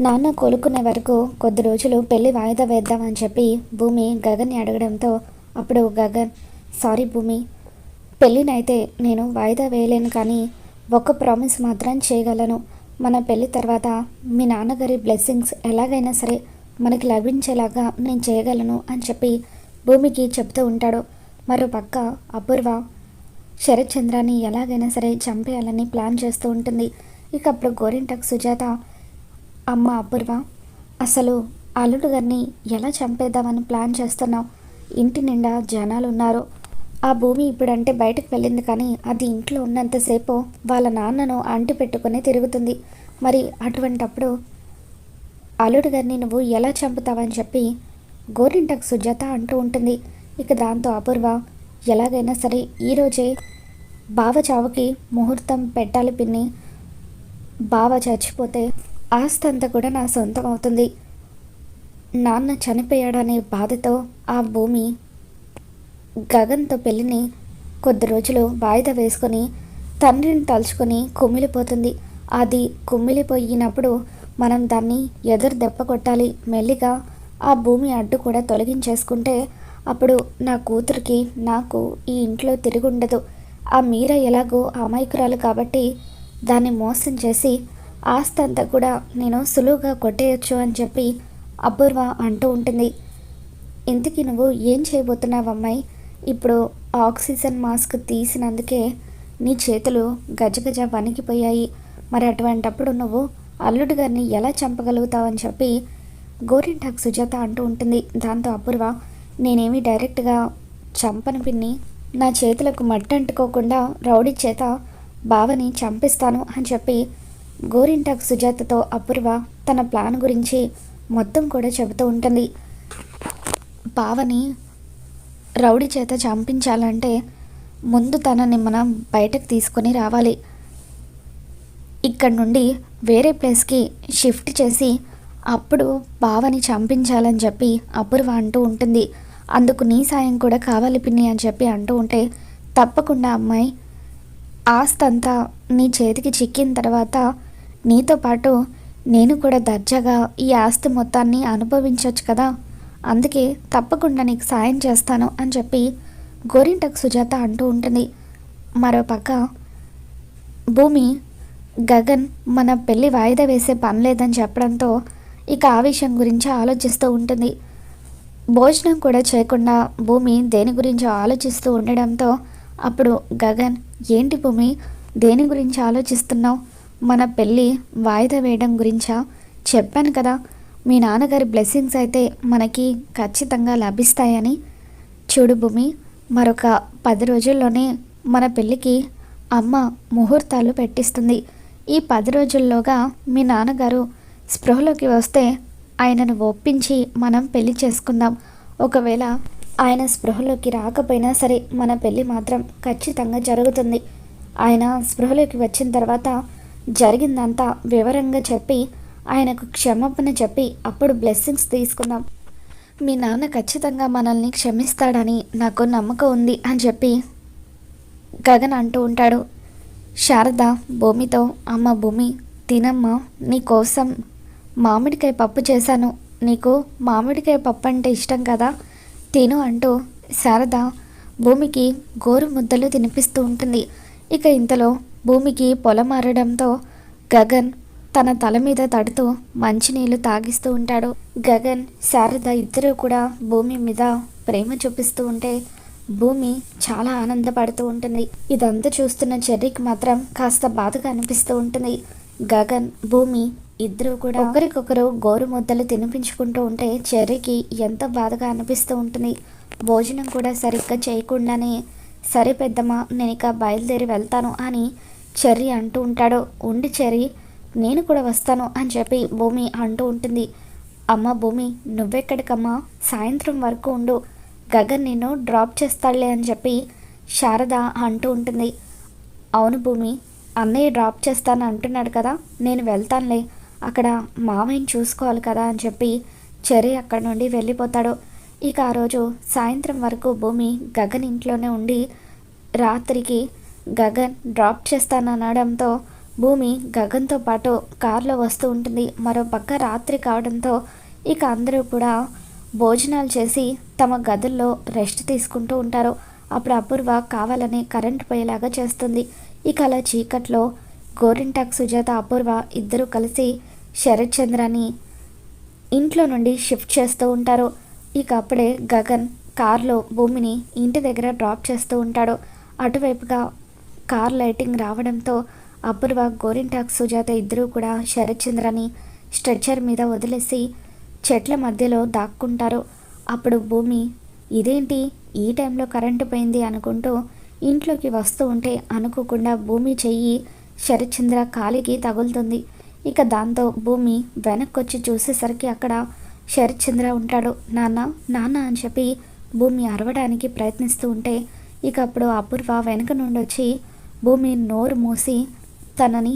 నాన్న కోలుకునే వరకు కొద్ది రోజులు పెళ్ళి వాయిదా వేద్దామని చెప్పి భూమి గగన్ని అడగడంతో అప్పుడు గగన్ సారీ భూమి పెళ్ళినైతే నేను వాయిదా వేయలేను కానీ ఒక్క ప్రామిస్ మాత్రం చేయగలను. మన పెళ్ళి తర్వాత మీ నాన్నగారి బ్లెస్సింగ్స్ ఎలాగైనా సరే మనకి లభించేలాగా నేను చేయగలను అని చెప్పి భూమికి చెప్తూ ఉంటాడు. మరో పక్క అపూర్వ శరత్ చంద్రాన్ని ఎలాగైనా సరే చంపేయాలని ప్లాన్ చేస్తూ ఉంటుంది. ఇక అప్పుడు గోరింటకు సుజాత అమ్మ అపూర్వ అసలు అల్లుడు గారిని ఎలా చంపేద్దామని ప్లాన్ చేస్తున్నావు? ఇంటి నిండా జనాలు ఉన్నారు ఆ భూమి ఇప్పుడంటే బయటకు వెళ్ళింది కానీ అది ఇంట్లో ఉన్నంతసేపు వాళ్ళ నాన్నను అంటి పెట్టుకుని తిరుగుతుంది. మరి అటువంటప్పుడు అల్లుడు గారిని నువ్వు ఎలా చంపుతావని చెప్పి గోరింటకు సుజాత అంటూ ఉంటుంది. ఇక దాంతో అపూర్వ ఎలాగైనా సరే ఈరోజే బావ చావుకి ముహూర్తం పెట్టాలి పిన్ని. బావ చచ్చిపోతే ఆస్తి అంతా కూడా నా సొంతం అవుతుంది. నాన్న చనిపోయాడనే బాధతో ఆ భూమి గగన్తో పెళ్ళిని కొద్ది రోజులు వాయిదా వేసుకొని తండ్రిని తలుచుకొని కుమ్మిలిపోతుంది. అది కుమ్మిలిపోయినప్పుడు మనం దాన్ని ఎదురు దెబ్బ కొట్టాలి. మెల్లిగా ఆ భూమి అడ్డు కూడా తొలగించేసుకుంటే అప్పుడు నా కూతురికి నాకు ఈ ఇంట్లో తిరుగుండదు. ఆ మీర ఎలాగో అమాయకురాలు కాబట్టి దాన్ని మోసం చేసి ఆస్తి అంతా కూడా నేను సులువుగా కొట్టేయచ్చు అని చెప్పి అపూర్వ అంటూ ఉంటుంది. ఇంతకీ నువ్వు ఏం చేయబోతున్నావు అమ్మాయి? ఇప్పుడు ఆక్సిజన్ మాస్క్ తీసినందుకే నీ చేతులు గజగజ వణికిపోయాయి. మరి అటువంటప్పుడు నువ్వు అల్లుడు గారిని ఎలా చంపగలుగుతావని చెప్పి గోరింటాక్ సుజాత అంటూ ఉంటుంది. దాంతో అపూర్వ నేనేమి డైరెక్ట్గా చంపను పిన్ని నా చేతులకు మట్టి అంటుకోకుండా రౌడీ చేత బావని చంపిస్తాను అని చెప్పి గోరింటాకు సుజాతతో అపూర్వ తన ప్లాన్ గురించి మొత్తం కూడా చెబుతూ ఉంటుంది. పావని రౌడీ చేత చంపించాలంటే ముందు తనని మనం బయటకు తీసుకొని రావాలి. ఇక్కడ నుండి వేరే ప్లేస్కి షిఫ్ట్ చేసి అప్పుడు బావని చంపించాలని చెప్పి అపూర్వ అంటూ ఉంటుంది. అందుకు నీ సాయం కూడా కావాలి పిన్ని అని చెప్పి అంటూ ఉంటే తప్పకుండా అమ్మాయి ఆస్తంతా నీ చేతికి చిక్కిన తర్వాత నీతో పాటు నేను కూడా దర్జాగా ఈ ఆస్తి మొత్తాన్ని అనుభవించవచ్చు కదా. అందుకే తప్పకుండా నీకు సాయం చేస్తాను అని చెప్పి గోరింటకు సుజాత అంటూ ఉంటుంది. మరోపక్క భూమి గగన్ మన పెళ్ళి వాయిదా వేసే పని లేదని చెప్పడంతో ఇక ఆ విషయం గురించి ఆలోచిస్తూ ఉంటుంది. భోజనం కూడా చేయకుండా భూమి దేని గురించి ఆలోచిస్తూ ఉండడంతో అప్పుడు గగన్ ఏంటి భూమి? దేని గురించి ఆలోచిస్తున్నావు? మన పెళ్ళి వాయిదా వేయడం గురించా? చెప్పాను కదా మీ నాన్నగారి బ్లెస్సింగ్స్ అయితే మనకి ఖచ్చితంగా లభిస్తాయని. చూడు భూమి మరొక పది రోజుల్లోనే మన పెళ్ళికి అమ్మ ముహూర్తాలు పెట్టిస్తుంది. ఈ పది రోజుల్లోగా మీ నాన్నగారు స్పృహలోకి వస్తే ఆయనను ఒప్పించి మనం పెళ్ళి చేసుకుందాం. ఒకవేళ ఆయన స్పృహలోకి రాకపోయినా సరే మన పెళ్ళి మాత్రం ఖచ్చితంగా జరుగుతుంది. ఆయన స్పృహలోకి వచ్చిన తర్వాత జరిగిందంతా వివరంగా చెప్పి ఆయనకు క్షమాపణ చెప్పి అప్పుడు బ్లెస్సింగ్స్ తీసుకుందాం. మీ నాన్న ఖచ్చితంగా మనల్ని క్షమిస్తాడని నాకు నమ్మకం ఉంది అని చెప్పి గగన్ అంటూ ఉంటాడు. శారద భూమితో అమ్మ భూమి తినమ్మ నీ కోసం మామిడికాయ పప్పు చేశాను. నీకు మామిడికాయ పప్పు అంటే ఇష్టం కదా? తిను అంటూ శారద భూమికి గోరు ముద్దలు తినిపిస్తూ ఉంటుంది. ఇక ఇంతలో భూమికి పొలం మారడంతో గగన్ తన తల మీద తడుతూ మంచినీళ్ళు తాగిస్తూ ఉంటాడు. గగన్ శారద ఇద్దరూ కూడా భూమి మీద ప్రేమ చూపిస్తూ ఉంటే భూమి చాలా ఆనందపడుతూ ఉంటుంది. ఇదంతా చూస్తున్న చెర్రీకి మాత్రం కాస్త బాధగా అనిపిస్తూ ఉంటుంది. గగన్ భూమి ఇద్దరు కూడా ఒకరికొకరు గోరు ముద్దలు తినిపించుకుంటూ ఉంటే చెర్రీకి ఎంతో బాధగా అనిపిస్తూ ఉంటుంది. భోజనం కూడా సరిగ్గా చేయకుండానే సరే పెద్దమ్మ నేను ఇక బయలుదేరి వెళ్తాను అని చెర్రీ అంటూ ఉంటాడు. ఉండి చెర్రీ నేను కూడా వస్తాను అని చెప్పి భూమి అంటూ ఉంటుంది. అమ్మ భూమి నువ్వెక్కడికమ్మా? సాయంత్రం వరకు ఉండు. గగన్ నిన్ను డ్రాప్ చేస్తాడులే అని చెప్పి శారద అంటూ ఉంటుంది. అవును భూమి అన్నయ్య డ్రాప్ చేస్తాను అంటున్నాడు కదా నేను వెళ్తానులే. అక్కడ మామయ్యని చూసుకోవాలి కదా అని చెప్పి చెర్రీ అక్కడి నుండి వెళ్ళిపోతాడు. ఇక ఆ రోజు సాయంత్రం వరకు భూమి గగన్ ఇంట్లోనే ఉండి రాత్రికి గగన్ డ్రాప్ చేస్తాననడంతో భూమి గగన్తో పాటు కారులో వస్తూ ఉంటుంది. మరో పక్క రాత్రి కావడంతో ఇక అందరూ కూడా భోజనాలు చేసి తమ గదుల్లో రెస్ట్ తీసుకుంటూ ఉంటారు. అప్పుడు అపూర్వ కావాలని కరెంట్ పోయేలాగా చేస్తుంది. ఇక అలా చీకట్లో గోరింటాక్ సుజాత అపూర్వ ఇద్దరూ కలిసి శరత్చంద్రని ఇంట్లో నుండి షిఫ్ట్ చేస్తూ ఉంటారు. ఇక అప్పుడే గగన్ కారులో భూమిని ఇంటి దగ్గర డ్రాప్ చేస్తూ ఉంటాడు. అటువైపుగా కార్ లైటింగ్ రావడంతో అపూర్వ గోరింటాక్ సుజాత ఇద్దరూ కూడా శరత్ చంద్రని స్ట్రెచ్చర్ మీద వదిలేసి చెట్ల మధ్యలో దాక్కుంటారు. అప్పుడు భూమి ఇదేంటి? ఈ టైంలో కరెంటు పోయింది అనుకుంటూ ఇంట్లోకి వస్తూ ఉంటే అనుకోకుండా భూమి చెయ్యి శరత్చంద్ర కాలికి తగులుతుంది. ఇక దాంతో భూమి వెనక్కొచ్చి చూసేసరికి అక్కడ శరత్చంద్ర ఉంటాడు. నాన్న నాన్న అని చెప్పి భూమి అరవడానికి ప్రయత్నిస్తూ ఉంటే ఇక అప్పుడు అపూర్వ వెనక నుండి వచ్చి భూమి నోరు మూసి తనని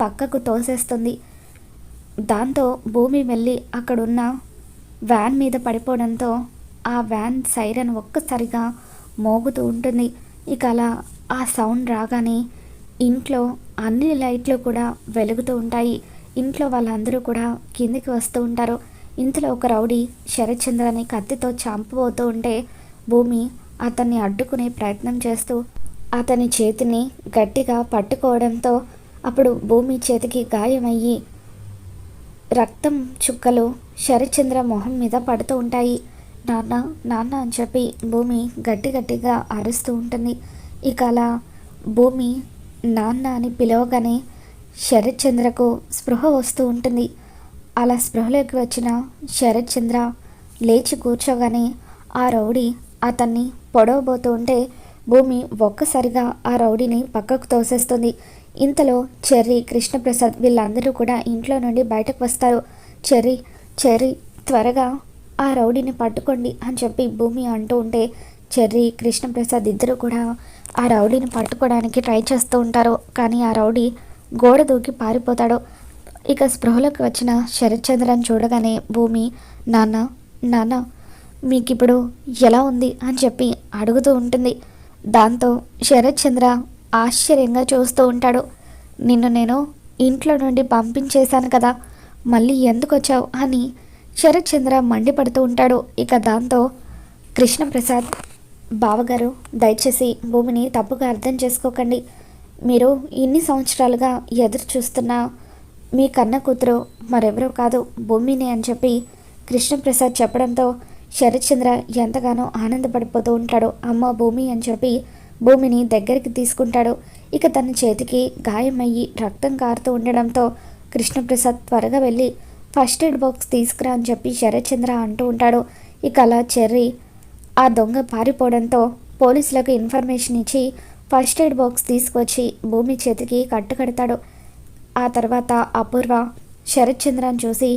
పక్కకు తోసేస్తుంది. దాంతో భూమి వెళ్ళి అక్కడున్న వ్యాన్ మీద పడిపోవడంతో ఆ వ్యాన్ సైరన్ ఒక్కసారిగా మోగుతూ ఉంటుంది. ఇక అలా ఆ సౌండ్ రాగానే ఇంట్లో అన్ని లైట్లు కూడా వెలుగుతూ ఉంటాయి. ఇంట్లో వాళ్ళందరూ కూడా కిందికి వస్తూ ఉంటారు. ఇంతలో ఒక రౌడీ శరత్చంద్రని కత్తితో చంపబోతూ ఉంటే భూమి అతన్ని అడ్డుకునే ప్రయత్నం చేస్తూ అతని చేతిని గట్టిగా పట్టుకోవడంతో అప్పుడు భూమి చేతికి గాయమయ్యి రక్తం చుక్కలు శరచంద్ర మొహం మీద పడుతూ ఉంటాయి. నాన్న నాన్న అని చెప్పి భూమి గట్టి గట్టిగా అరుస్తూ ఉంటుంది. ఇక అలా భూమి నాన్న అని పిలవగానే శరత్చంద్రకు స్పృహ వస్తూ ఉంటుంది. అలా స్పృహలోకి వచ్చిన శరత్చంద్ర లేచి కూర్చోగానే ఆ రౌడీ అతన్ని పొడవబోతూ ఉంటే భూమి ఒక్కసారిగా ఆ రౌడీని పక్కకు తోసేస్తుంది. ఇంతలో చెర్రీ కృష్ణప్రసాద్ వీళ్ళందరూ కూడా ఇంట్లో నుండి బయటకు వస్తారు. చెర్రీ చెర్రీ త్వరగా ఆ రౌడీని పట్టుకోండి అని చెప్పి భూమి అంటూ ఉంటే చెర్రీ కృష్ణప్రసాద్ ఇద్దరు కూడా ఆ రౌడీని పట్టుకోవడానికి ట్రై చేస్తూ ఉంటారు. కానీ ఆ రౌడీ గోడ దూకి పారిపోతాడు. ఇక స్పృహలోకి వచ్చిన శరత్చంద్రని చూడగానే భూమి నాన్న నాన్న మీకు ఇప్పుడు ఎలా ఉంది? అని చెప్పి అడుగుతూ ఉంటుంది. దాంతో శరత్ చంద్ర ఆశ్చర్యంగా చూస్తూ ఉంటాడు. నిన్ను నేను ఇంట్లో నుండి పంపించేశాను కదా మళ్ళీ ఎందుకు వచ్చావు అని శరత్ చంద్ర మండిపడుతూ ఉంటాడు. ఇక దాంతో కృష్ణప్రసాద్ బావగారు దయచేసి భూమిని తప్పుగా అర్థం చేసుకోకండి. మీరు ఇన్ని సంవత్సరాలుగా ఎదురు చూస్తున్న మీ కన్న కూతురు మరెవరో కాదు భూమిని అని చెప్పి కృష్ణప్రసాద్ చెప్పడంతో శరత్చంద్ర ఎంతగానో ఆనందపడిపోతూ ఉంటాడు. అమ్మ భూమి అని చెప్పి భూమిని దగ్గరికి తీసుకుంటాడు. ఇక తన చేతికి గాయమయ్యి రక్తం కారుతూ ఉండడంతో కృష్ణప్రసాద్ త్వరగా వెళ్ళి ఫస్ట్ ఎయిడ్ బాక్స్ తీసుకురా అని చెప్పి శరత్చంద్ర అంటూ ఉంటాడు. ఇక అలా చెర్రీ ఆ దొంగ పారిపోవడంతో పోలీసులకు ఇన్ఫర్మేషన్ ఇచ్చి ఫస్ట్ ఎయిడ్ బాక్స్ తీసుకొచ్చి భూమి చేతికి కట్టు కడతాడు ఆ తర్వాత అపూర్వ శరత్చంద్రని చూసి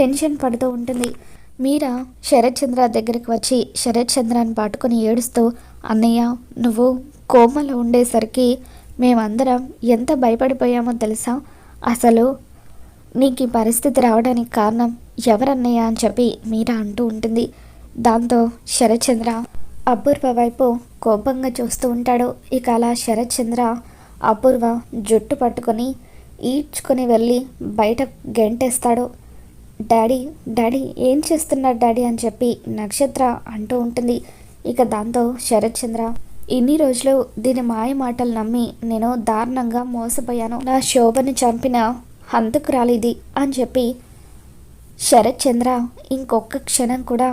టెన్షన్ పడుతూ ఉంటుంది. మీరా శరత్ చంద్ర దగ్గరికి వచ్చి శరత్ చంద్రాన్ని పాటుకొని ఏడుస్తూ అన్నయ్య నువ్వు కోమలో ఉండేసరికి మేమందరం ఎంత భయపడిపోయామో తెలుసా? అసలు నీకు ఈ పరిస్థితి రావడానికి కారణం ఎవరన్నయ్య అని చెప్పి మీరా అంటూ ఉంటుంది. దాంతో శరత్చంద్ర అపూర్వ వైపు కోపంగా చూస్తూ ఉంటాడు. ఇక అలా శరత్చంద్ర అపూర్వ జుట్టు పట్టుకొని ఈడ్చుకొని వెళ్ళి బయట గెంటేస్తాడు. డాడీ డాడీ ఏం చేస్తున్నారు డాడీ అని చెప్పి నక్షత్ర అంటూ ఉంటుంది. ఇక దాంతో శరత్చంద్ర ఇన్ని రోజులు దీని మాయ మాటలు నమ్మి నేను దారుణంగా మోసపోయాను. నా శోభను చంపిన హంతకురాలిది అని చెప్పి శరత్చంద్ర ఇంకొక క్షణం కూడా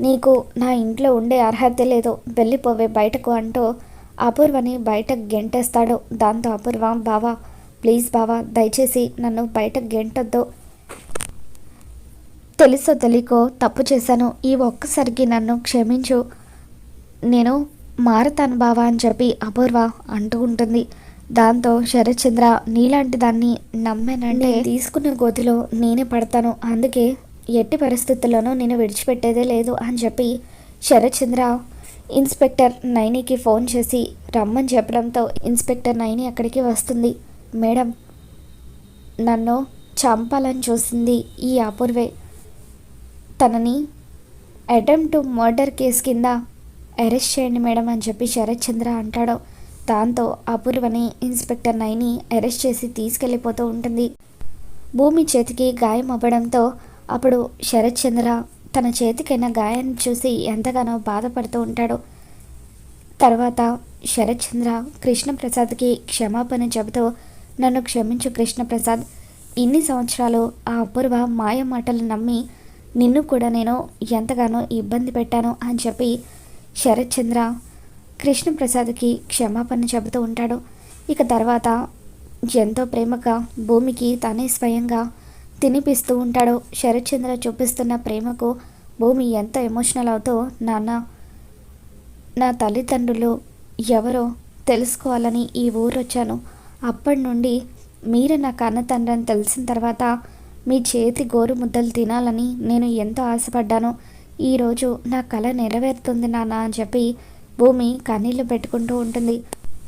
నీకు నా ఇంట్లో ఉండే అర్హత లేదు వెళ్ళిపోవే బయటకు అంటూ అపూర్వని బయటకు గెంటేస్తాడు. దాంతో అపూర్వ బావా ప్లీజ్ బావా దయచేసి నన్ను బయటకు గెంటొద్దు. తెలుసో తెలియకో తప్పు చేశాను. ఈ ఒక్కసారికి నన్ను క్షమించు. నేను మారతాను బావా అని చెప్పి అపూర్వ అంటూ ఉంటుంది. దాంతో శరత్చంద్ర నీలాంటి దాన్ని నమ్మానంటే తీసుకున్న గోతిలో నేనే పడతాను. అందుకే ఎట్టి పరిస్థితుల్లోనూ నేను విడిచిపెట్టేదే లేదు అని చెప్పి శరత్చంద్ర ఇన్స్పెక్టర్ నైనికి ఫోన్ చేసి రమ్మని చెప్పడంతో ఇన్స్పెక్టర్ నైని అక్కడికి వస్తుంది. మేడం నన్ను చంపాలని చూసింది ఈ అపూర్వే. తనని అటెంప్ట్ టు మర్డర్ కేసు కింద అరెస్ట్ చేయండి మేడం అని చెప్పి శరత్ చంద్ర అంటాడు. దాంతో అపూర్వని ఇన్స్పెక్టర్ నైని అరెస్ట్ చేసి తీసుకెళ్ళిపోతూ ఉంటుంది. భూమి చేతికి గాయం అవ్వడంతో అప్పుడు శరత్ చంద్ర తన చేతికైన గాయాన్ని చూసి ఎంతగానో బాధపడుతూ ఉంటాడు. తర్వాత శరత్ చంద్ర కృష్ణప్రసాద్కి క్షమాపణ చెబుతూ నన్ను క్షమించు కృష్ణప్రసాద్. ఇన్ని సంవత్సరాలు ఆ అపూర్వ మాయ మాటలు నమ్మి నిన్ను కూడా నేను ఎంతగానో ఇబ్బంది పెట్టాను అని చెప్పి శరత్ చంద్ర కృష్ణప్రసాద్కి క్షమాపణ చెబుతూ ఉంటాడు. ఇక తర్వాత ఎంతో ప్రేమగా భూమికి తనే స్వయంగా తినిపిస్తూ ఉంటాడు. శరత్చంద్ర చూపిస్తున్న ప్రేమకు భూమి ఎంత ఎమోషనల్ అవుతో నాన్న నా తల్లిదండ్రులు ఎవరో తెలుసుకోవాలని ఈ ఊరు వచ్చాను అప్పటి నుండి మీరు నా కన్న తండ్రి అని తెలిసిన తర్వాత మీ చేతి గోరు ముద్దలు తినాలని నేను ఎంతో ఆశపడ్డాను. ఈరోజు నా కళ నెరవేరుతుంది నాన్న అని చెప్పి భూమి కన్నీళ్ళు పెట్టుకుంటూ ఉంటుంది.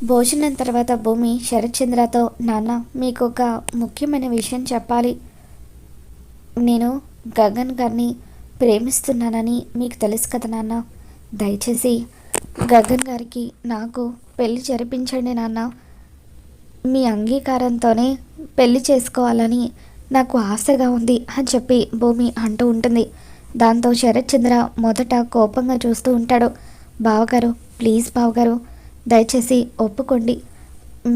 భోజనం తర్వాత భూమి శరత్చంద్రతో నాన్న మీకు ఒక ముఖ్యమైన విషయం చెప్పాలి. నేను గగన్ గారిని ప్రేమిస్తున్నానని మీకు తెలుసు కదా నాన్న. దయచేసి గగన్ గారికి నాకు పెళ్ళి జరిపించండి నాన్న. మీ అంగీకారంతోనే పెళ్ళి చేసుకోవాలని నాకు ఆశగా ఉంది అని చెప్పి భూమి అంటూ ఉంటుంది. దాంతో శరత్ చంద్ర మొదట కోపంగా చూస్తూ ఉంటాడు. బావగారు ప్లీజ్ బావగారు దయచేసి ఒప్పుకోండి.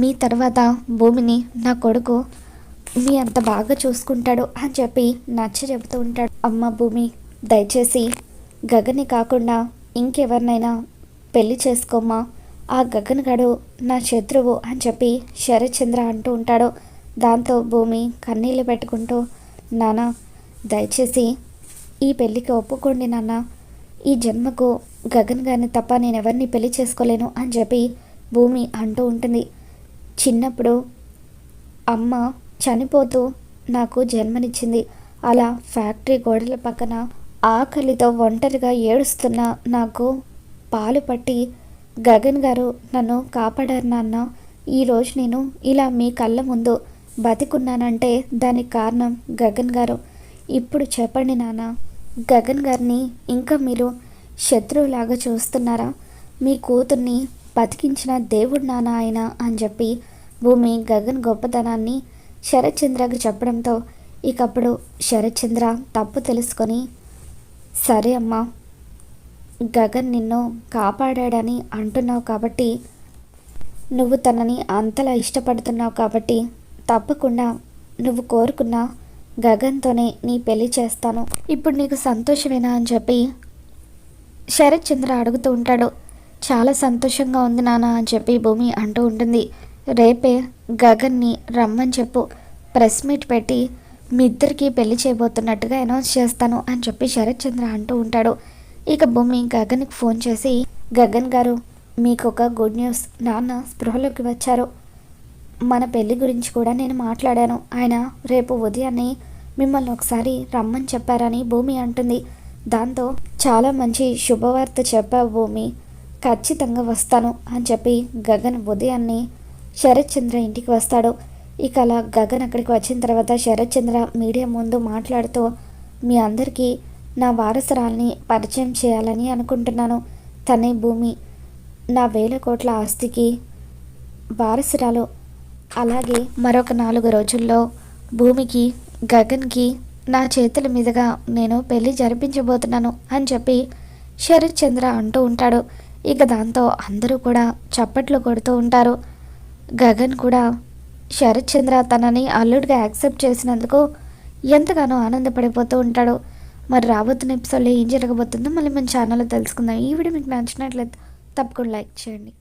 మీ తర్వాత భూమిని నా కొడుకు మీ అంత బాగా చూసుకుంటాడు అని చెప్పి నచ్చ చెబుతూ ఉంటాడు. అమ్మ భూమి దయచేసి గగని కాకుండా ఇంకెవరినైనా పెళ్ళి చేసుకోమ్మా. ఆ గగన్ గడు నా శత్రువు అని చెప్పి శరత్చంద్ర అంటూ ఉంటాడు. దాంతో భూమి కన్నీళ్ళు పెట్టుకుంటూ నాన్న దయచేసి ఈ పెళ్ళికి ఒప్పుకోండి నాన్న. ఈ జన్మకు గగన్ గారిని తప్ప నేను ఎవరిని పెళ్ళి చేసుకోలేను అని చెప్పి భూమి అంటూ ఉంటుంది. చిన్నప్పుడు అమ్మ చనిపోతూ నాకు జన్మనిచ్చింది. అలా ఫ్యాక్టరీ గోడల పక్కన ఆకలితో ఒంటరిగా ఏడుస్తున్న నాకు పాలు పట్టి గగన్ గారు నన్ను కాపాడారు నాన్న. ఈరోజు నేను ఇలా మీ కళ్ళ ముందు బతికున్నానంటే దానికి కారణం గగన్ గారు. ఇప్పుడు చెప్పండి నాన్న గగన్ గారిని ఇంకా మీరు శత్రువులాగా చూస్తున్నారా? మీ కూతుర్ని బతికించిన దేవుడు నాన్న ఆయన అని చెప్పి భూమి గగన్ గొప్పతనాన్ని శరత్చంద్రకి చెప్పడంతో ఇకప్పుడు శరత్చంద్ర తప్పు తెలుసుకొని సరే అమ్మా గగన్ నిన్ను కాపాడాడని అంటున్నావు కాబట్టి నువ్వు తనని అంతలా ఇష్టపడుతున్నావు కాబట్టి తప్పకుండా నువ్వు కోరుకున్న గగన్తోనే నీ పెళ్ళి చేస్తాను. ఇప్పుడు నీకు సంతోషమేనా అని చెప్పి శరత్ చంద్ర అడుగుతూ ఉంటాడు. చాలా సంతోషంగా ఉంది నాన్న అని చెప్పి భూమి అంటూ ఉంటుంది. రేపే గగన్ని రమ్మని చెప్పు. ప్రెస్ మీట్ పెట్టి మీ ఇద్దరికి పెళ్ళి చేయబోతున్నట్టుగా అనౌన్స్ చేస్తాను అని చెప్పి శరత్ చంద్ర అంటూ ఉంటాడు. ఇక భూమి గగన్కి ఫోన్ చేసి గగన్ గారు మీకు ఒక గుడ్ న్యూస్. నాన్న స్పృహలోకి వచ్చారు. మన పెళ్ళి గురించి కూడా నేను మాట్లాడాను. ఆయన రేపు ఉదయాన్నే మిమ్మల్ని ఒకసారి రమ్మని చెప్పారని భూమి అంటుంది. దాంతో చాలా మంచి శుభవార్త చెప్పావు భూమి. ఖచ్చితంగా వస్తాను అని చెప్పి గగన్ ఉదయాన్నే శరత్ చంద్ర ఇంటికి వస్తాడు. ఇక అలా గగన్ అక్కడికి వచ్చిన తర్వాత శరత్చంద్ర మీడియా ముందు మాట్లాడుతూ మీ అందరికీ నా వారసురాల్ని పరిచయం చేయాలని అనుకుంటున్నాను. తనే భూమి. నా వేల కోట్ల ఆస్తికి వారసురాలు అలాగే మరొక నాలుగు రోజుల్లో భూమికి గగన్కి నా చేతుల మీదుగా నేను పెళ్ళి జరిపించబోతున్నాను అని చెప్పి శరత్ చంద్ర అంటూ ఉంటాడు. ఇక దాంతో అందరూ కూడా చప్పట్లు కొడుతూ ఉంటారు. గగన్ కూడా శరత్ చంద్ర తనని అల్లుడిగా యాక్సెప్ట్ చేసినందుకు ఎంతగానో ఆనందపడిపోతూ ఉంటాడు. మరి రాబోతున్న ఎపిసోడ్లో ఏం జరగబోతుందో మళ్ళీ మన ఛానల్లో తెలుసుకుందాం. ఈ వీడియో మీకు నచ్చినట్లయితే తప్పకుండా లైక్ చేయండి.